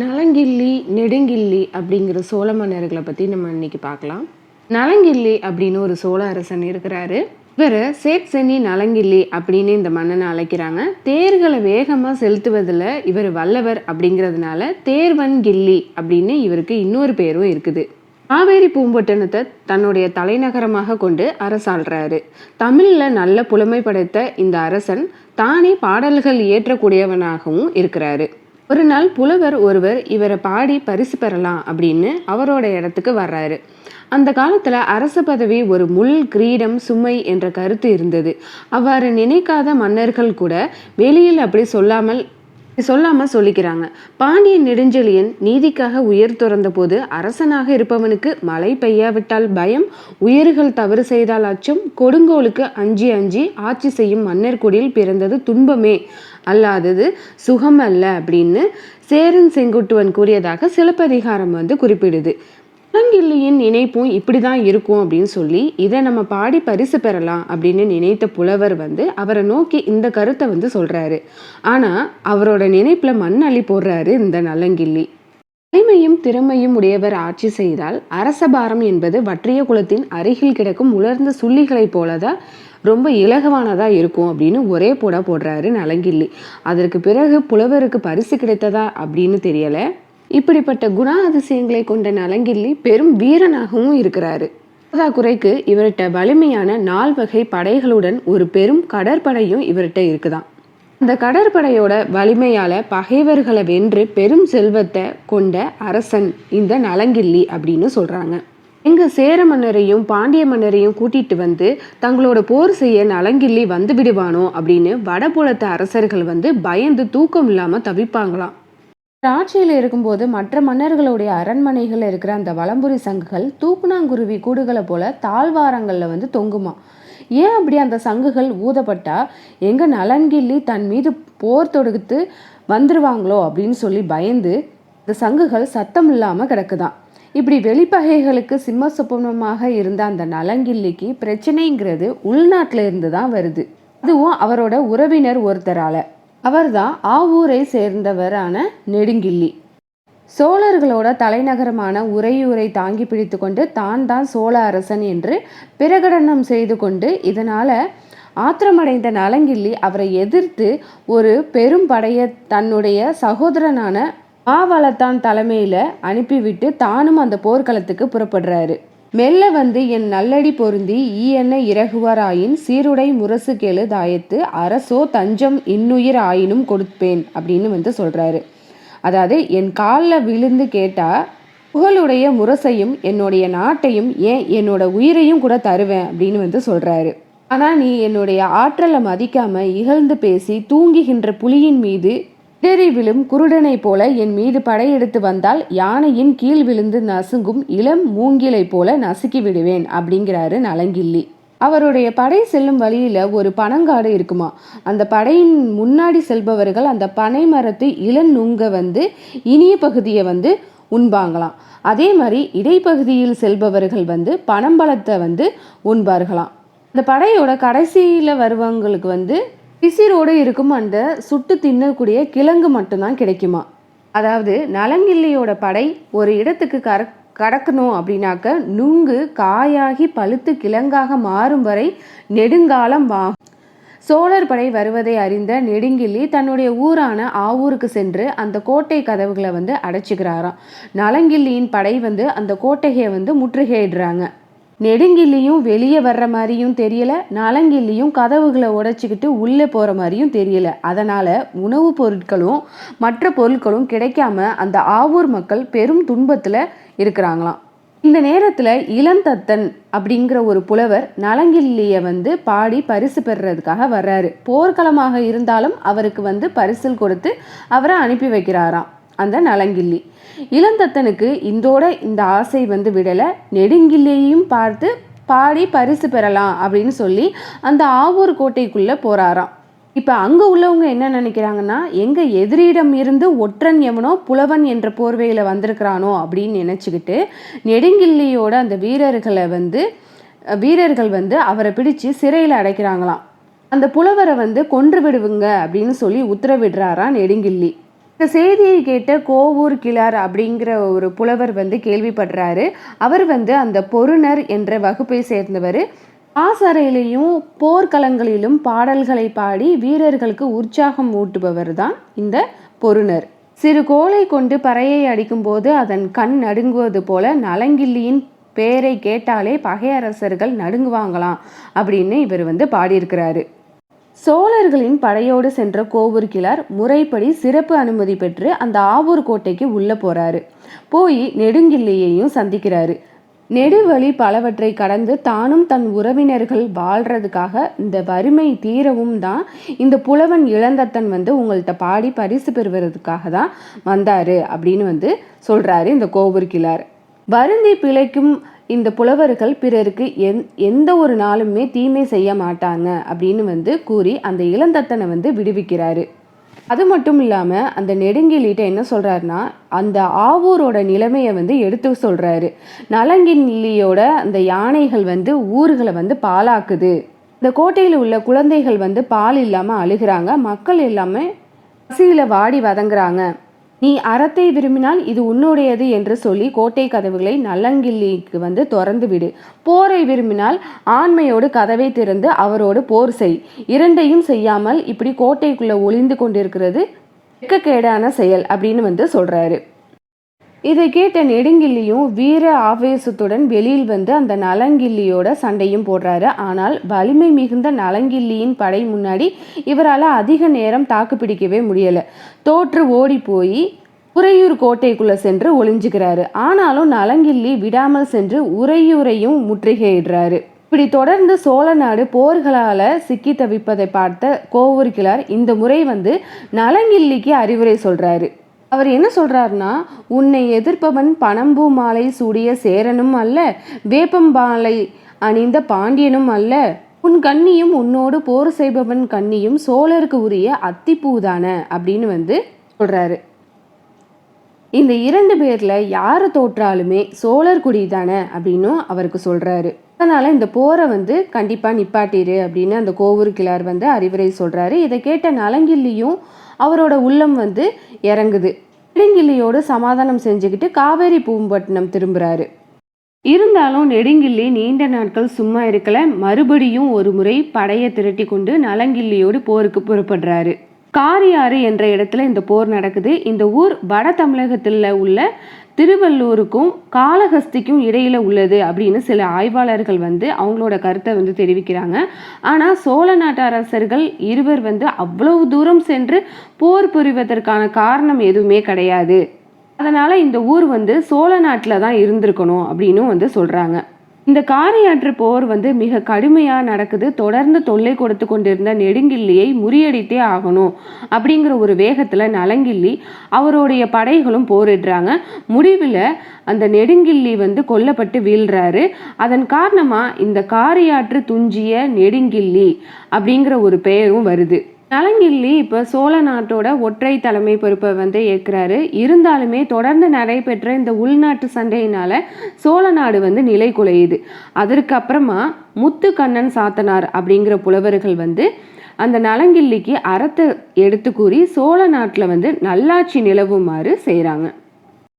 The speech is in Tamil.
நலங்கிள்ளி நெடுங்கிள்ளி அப்படிங்கிற சோழ மன்னர்களை பற்றி நம்ம இன்னைக்கு பார்க்கலாம். நலங்கிள்ளி அப்படின்னு ஒரு சோழ அரசன் இருக்கிறாரு. இவர் சேட் சென்னி நலங்கிள்ளி அப்படின்னு இந்த மன்னனை அழைக்கிறாங்க. தேர்களை வேகமாக செலுத்துவதில் இவர் வல்லவர் அப்படிங்கிறதுனால தேர்வன் கில்லி அப்படின்னு இவருக்கு இன்னொரு பேரும் இருக்குது. காவேரி பூம்பட்டினத்தை தன்னுடைய தலைநகரமாக கொண்டு அரசாள்றாரு. தமிழில் நல்ல புலமை படைத்த இந்த அரசன் தானே பாடல்கள் இயற்றக்கூடியவனாகவும் இருக்கிறாரு. ஒரு நாள் புலவர் ஒருவர் இவரை பாடி பரிசு பெறலாம் அப்படின்னு அவரோட இடத்துக்கு வர்றாரு. அந்த காலத்துல அரச பதவி ஒரு முள் கிரீடம் சுமை என்ற கருத்து இருந்தது. அவ்வாறு நினைக்காத மன்னர்கள் கூட வெளியில் அப்படி சொல்லாமல் சொல்லாம சொல்லிக்கிறாங்க. பாண்டிய நெடுஞ்செழியன் நீதிக்காக உயர் துறந்த போது அரசனாக இருப்பவனுக்கு மழை பெய்யாவிட்டால் பயம் உயர்கள் தவறு செய்தால் அச்சம் கொடுங்கோலுக்கு அஞ்சி அஞ்சி ஆட்சி செய்யும் மன்னர் குடியில் பிறந்தது துன்பமே அல்லாதது சுகம் அல்ல அப்படின்னு சேரன் செங்குட்டுவன் கூறியதாக சிலப்பதிகாரம் வந்து குறிப்பிடுது. இளங்கிள்ளியின் நினைப்பும் இப்படி தான் இருக்கும் அப்படின்னு சொல்லி இதை நம்ம பாடி பரிசு பெறலாம் அப்படின்னு நினைத்த புலவர் வந்து அவரை நோக்கி இந்த கருத்தை வந்து சொல்கிறாரு ஆனால் அவரோட நினைப்பில் மண் அள்ளி போடுறாரு இந்த நலங்கிள்ளி வலிமையும் திறமையும் உடையவர் ஆட்சி செய்தால் அரசபாரம் என்பது வற்றிய குலத்தின் அருகில் கிடக்கும் உலர்ந்த சுள்ளிகளைப் போலதான் ரொம்ப இலகுவானதா இருக்கும் அப்படின்னு ஒரே போட போடுறாரு நலங்கிள்ளி அதற்கு பிறகு புலவருக்கு பரிசு கிடைத்ததா அப்படின்னு தெரியலை. இப்படிப்பட்ட குணாதிசயங்களை கொண்ட நலங்கிள்ளி பெரும் வீரனாகவும் இருக்கிறாரு. குறைக்கு இவர்கிட்ட வலிமையான நால் வகை படைகளுடன் ஒரு பெரும் கடற்படையும் இவர்கிட்ட இருக்குதான் அந்த கடற்படையோட வலிமையால பகைவர்களை வென்று பெரும் செல்வத்தை கொண்ட அரசன் இந்த நலங்கிள்ளி அப்படின்னு சொல்றாங்க. எங்க சேர மன்னரையும் பாண்டிய மன்னரையும் கூட்டிட்டு வந்து தங்களோட போர் செய்ய நலங்கிள்ளி வந்து விடுவானோ அப்படின்னு வடபுலத்து அரசர்கள் வந்து பயந்து தூக்கம் இல்லாம தவிப்பாங்களாம். ஆட்சியில் இருக்கும்போது மற்ற மன்னர்களுடைய அரண்மனைகளில் இருக்கிற அந்த வலம்புரி சங்குகள் தூக்குனாங்குருவி கூடுகளை போல தாழ்வாரங்களில் வந்து தொங்குமா? ஏன் அப்படி அந்த சங்குகள் ஊதப்பட்டா? எங்க நலன்கிள்ளி தன் மீது போர் தொடுத்து வந்துருவாங்களோ அப்படின்னு சொல்லி பயந்து இந்த சங்குகள் சத்தம் இல்லாமல் கிடக்குதான். இப்படி வெளிப்பகைகளுக்கு சிம்ம சொப்பனமாக இருந்த அந்த நலங்கிள்ளிக்கு பிரச்சனைங்கிறது உள்நாட்டில இருந்து தான் வருது. அதுவும் அவரோட உறவினர் ஒருத்தரால. அவர்தான் ஆவூரை சேர்ந்தவரான நெடுங்கிள்ளி. சோழர்களோட தலைநகரமான உறையூரை தாங்கி பிடித்து கொண்டு தான் தான் சோழ அரசன் என்று பிரகடனம் செய்து கொண்டு இதனால ஆத்திரமடைந்த நலங்கிள்ளி அவரை எதிர்த்து ஒரு பெரும் படையை தன்னுடைய சகோதரனான மாவளத்தான் தலைமையில் அனுப்பிவிட்டு தானும் அந்த போர்க்களத்துக்கு புறப்படுறாரு. மெல்ல வந்து என் நல்லடி பொருந்தி ஈ இறகுவராயின் இறகுவாராயின் சீருடை முரசு கேளு தாயத்து அரசோ தஞ்சம் இன்னுயிர் ஆயினும் கொடுப்பேன் அப்படின்னு வந்து சொல்றாரு. அதாவது என் காலில் விழுந்து கேட்டால் புகழுடைய முரசையும் என்னுடைய நாட்டையும் ஏன் என்னோட உயிரையும் கூட தருவேன் அப்படின்னு வந்து சொல்றாரு. ஆனால் நீ என்னுடைய ஆற்றலை மதிக்காம இகழ்ந்து பேசி தூங்குகின்ற புலியின் மீது இடறி விழும் குருடனைப் போல என் மீது படையெடுத்து வந்தால் யானையின் கீழ் விழுந்து நசுங்கும் இளம் மூங்கிலை போல நசுக்கி விடுவேன் அப்படிங்கிறாரு நலங்கிள்ளி அவருடைய படை செல்லும் வழியில ஒரு பனங்காடு இருக்குமா? அந்த படையின் முன்னாடி செல்பவர்கள் அந்த பனை மரத்து இளநுங்க வந்து இனிய பகுதியை வந்து உண்பாங்களாம். அதே மாதிரி இடைப்பகுதியில் செல்பவர்கள் வந்து பனம்பழத்தை வந்து உண்பார்களாம். அந்த படையோட கடைசியில் வருவவங்களுக்கு வந்து பிசிரோடு இருக்கும் அந்த சுட்டு தின்னக்கூடிய கிழங்கு மட்டும்தான் கிடைக்குமா? அதாவது நலங்கிள்ளியோட படை ஒரு இடத்துக்கு கர கடக்கணும் அப்படின்னாக்க நுங்கு காயாகி பழுத்து கிழங்காக மாறும் வரை நெடுங்காலம் வா சோழர் படை வருவதை அறிந்த நெடுங்கிள்ளி தன்னுடைய ஊரான ஆவூருக்கு சென்று அந்த கோட்டை கதவுகளை வந்து அடைச்சிக்கிறாராம். நலங்கிள்ளியின் படை வந்து அந்த கோட்டையை வந்து முற்றுகையிடுறாங்க. நெடுங்கிள்ளியும் வெளியே வர்ற மாதிரியும் தெரியல நலங்கில்லியும் கதவுகளை உடைச்சிக்கிட்டு உள்ளே போகிற மாதிரியும் தெரியல. அதனால் உணவுப் பொருட்களும் மற்ற பொருட்களும் கிடைக்காம அந்த ஆவூர் மக்கள் பெரும் துன்பத்தில் இருக்கிறாங்களாம். இந்த நேரத்தில் இளந்தத்தன் அப்படிங்கிற ஒரு புலவர் நலங்கிள்ளியை வந்து பாடி பரிசு பெறுறதுக்காக வர்றாரு. போர்க்களமாக இருந்தாலும் அவருக்கு வந்து பரிசில் கொடுத்து அவரை அனுப்பி வைக்கிறாராம் அந்த நலங்கிள்ளி. இளந்தத்தனுக்கு இந்தோட இந்த ஆசை வந்து விடலை. நெடுங்கிலேயும் பார்த்து பாடி பரிசு பெறலாம் அப்படின்னு சொல்லி அந்த ஆவூர் கோட்டைக்குள்ளே போகிறாராம் இப்போ அங்கே உள்ளவங்க என்ன நினைக்கிறாங்கன்னா எங்கள் எதிரியிடம் இருந்து ஒற்றன் எவனோ புலவன் என்ற போர்வையில் வந்திருக்கிறானோ அப்படின்னு நினச்சிக்கிட்டு நெடுங்கில்லியோட அந்த வீரர்களை வந்து வீரர்கள் வந்து அவரை பிடிச்சு சிறையில் அடைக்கிறாங்களாம். அந்த புலவரை வந்து கொன்று விடுவுங்க அப்படின்னு சொல்லி உத்தரவிடுறாராம் நெடுங்கில்லி. இந்த செய்தியை கேட்ட கோவூர் கிளார் அப்படிங்கிற ஒரு புலவர் வந்து கேள்விப்படுறாரு. அவர் வந்து அந்த பொருணர் என்ற வகுப்பை சேர்ந்தவர். பாசறையிலையும் போர்க்களங்களிலும் பாடல்களை பாடி வீரர்களுக்கு உற்சாகம் ஊட்டுபவர் தான் இந்த பொருணர். சிறு கோலை கொண்டு பறையை அடிக்கும்போது அதன் கண் நடுங்குவது போல நலங்கிள்ளியின் பேரை கேட்டாலே பகையரசர்கள் நடுங்குவாங்களாம் அப்படின்னு இவர் வந்து பாடியிருக்கிறாரு. சோழர்களின் படையோடு சென்ற கோவூர் முறைப்படி சிறப்பு அனுமதி பெற்று அந்த ஆவூர் கோட்டைக்கு உள்ள போறாரு. போய் நெடுங்கிள்ளியையும் சந்திக்கிறாரு. நெடுவழி பலவற்றை கடந்து தானும் தன் உறவினர்கள் வாழ்றதுக்காக இந்த வறுமை தீரவும் தான் இந்த புலவன் இளந்தத்தன் வந்து உங்கள்கிட்ட பாடி பரிசு பெறுவதற்காக தான் வந்தாரு அப்படின்னு வந்து சொல்றாரு இந்த கோவூர் வருந்தி பிழைக்கும் இந்த புலவர்கள் பிறருக்கு எந் எந்த ஒரு நாளுமே தீமை செய்ய மாட்டாங்க அப்படின்னு வந்து கூறி அந்த இளந்தத்தனை வந்து விடுவிக்கிறாரு. அது மட்டும் இல்லாமல் அந்த நெடுங்கிலிட்ட என்ன சொல்கிறாருன்னா அந்த ஆவூரோட நிலைமையை வந்து எடுத்து சொல்கிறாரு நலங்கிள்ளியோட அந்த யானைகள் வந்து ஊர்களை வந்து பாலாக்குது இந்த கோட்டையில் உள்ள குழந்தைகள் வந்து பால் இல்லாமல் அழுகிறாங்க. மக்கள் எல்லாமே பசியில் வாடி வதங்குறாங்க. நீ அறத்தை விரும்பினால் இது உன்னுடையது என்று சொல்லி கோட்டை கதவுகளை நல்லங்கிள்ளிக்கு வந்து திறந்து விடு. போரை விரும்பினால் ஆண்மையோடு கதவை திறந்து அவரோடு போர் செய். இரண்டையும் செய்யாமல் இப்படி கோட்டைக்குள்ள ஒளிந்து கொண்டிருக்கிறது. கேடான செயல் அப்படின்னு வந்து சொல்றாரு. இதை கேட்ட நெடுங்கிள்ளியும் வீர ஆவேசத்துடன் வெளியில் வந்து அந்த நலங்கிள்ளியோட சண்டையும் போடுறாரு. ஆனால் வலிமை மிகுந்த நலங்கிள்ளியின் படை முன்னாடி இவரால் அதிக நேரம் தாக்கு பிடிக்கவே முடியலை. தோற்று ஓடி போய் உறையூர் கோட்டைக்குள்ளே சென்று ஒளிஞ்சுக்கிறாரு ஆனாலும் நலங்கிள்ளி விடாமல் சென்று உறையூரையும் முற்றுகையிடுறாரு. இப்படி தொடர்ந்து சோழ நாடு போர்களால் சிக்கி தவிப்பதை பார்த்த கோவூர் கிளார் இந்த முறை வந்து நலங்கிள்ளிக்கு அறிவுரை சொல்கிறாரு அவர் என்ன சொல்றாருன்னா உன்னை எதிர்ப்பவன் பனம்பூ மாலை சூடிய சேரனும் அல்ல வேப்பம்பாலை அணிந்த பாண்டியனும் அல்ல. உன் கண்ணியும் உன்னோடு போர் செய்பவன் கண்ணியும் சோழருக்கு உரிய அத்திப்பூதான அப்படின்னு வந்து சொல்றாரு. இந்த இரண்டு பேர்ல யாரை தோற்றாலுமே சோழர் குடி தானே அப்படின்னும் அவருக்கு சொல்றாரு. அதனால் இந்த போரை வந்து கண்டிப்பாக நிப்பாட்டிரு அப்படின்னு அந்த கோவூர் கிளார் வந்து அறிவுரை சொல்கிறாரு இதை கேட்ட நலங்கிள்ளியும் அவரோட உள்ளம் வந்து இறங்குது. நெடுங்கிள்ளியோடு சமாதானம் செஞ்சுக்கிட்டு காவேரி பூம்பட்டினம் திரும்புகிறாரு இருந்தாலும் நெடுங்கிள்ளி நீண்ட நாட்கள் சும்மா இருக்கல மறுபடியும் ஒரு முறை படையை திரட்டி கொண்டு நலங்கிள்ளியோடு போருக்கு புறப்படுறாரு. காரியாறு என்ற இடத்துல இந்த போர் நடக்குது. இந்த ஊர் வட தமிழகத்தில் உள்ள திருவள்ளூருக்கும் காளஹஸ்திக்கும் இடையில் உள்ளது அப்படின்னு சில ஆய்வாளர்கள் வந்து அவங்களோட கருத்தை வந்து தெரிவிக்கிறாங்க. ஆனால் சோழ நாட்டு அரசர்கள் இருவர் வந்து அவ்வளவு தூரம் சென்று போர் புரிவதற்கான காரணம் எதுவுமே கிடையாது. அதனால் இந்த ஊர் வந்து சோழ நாட்டில் தான் இருந்திருக்கணும் அப்படின்னு வந்து சொல்கிறாங்க இந்த காரியாற்று போர் வந்து மிக கடுமையாக நடக்குது. தொடர்ந்து தொல்லை கொடுத்து கொண்டிருந்த நெடுங்கிள்ளியை முறியடித்தே ஆகணும் அப்படிங்கிற ஒரு வேகத்தில் நலங்கிள்ளி அவருடைய படைகளும் போரிடுறாங்க. முடிவில் அந்த நெடுங்கிள்ளி வந்து கொல்லப்பட்டு வீழ்றாரு. அதன் காரணமாக இந்த காரியாற்று துஞ்சிய நெடுங்கிள்ளி அப்படிங்கிற ஒரு பெயரும் வருது. நலங்கிள்ளி இப்போ சோழ நாட்டோட ஒற்றை தலைமை பொறுப்பை வந்து ஏற்கிறாரு. இருந்தாலுமே தொடர்ந்து நடைபெற்ற இந்த உள்நாட்டு சண்டையினால சோழ நாடு வந்து நிலை குலையுது. அதற்கு அப்புறமா முத்துக்கண்ணன் சாத்தனார் அப்படிங்கிற புலவர்கள் வந்து அந்த நலங்கிள்ளிக்கு அறத்தை எடுத்து கூறி சோழ நாட்டில் வந்து நல்லாட்சி நிலவுமாறு செய்கிறாங்க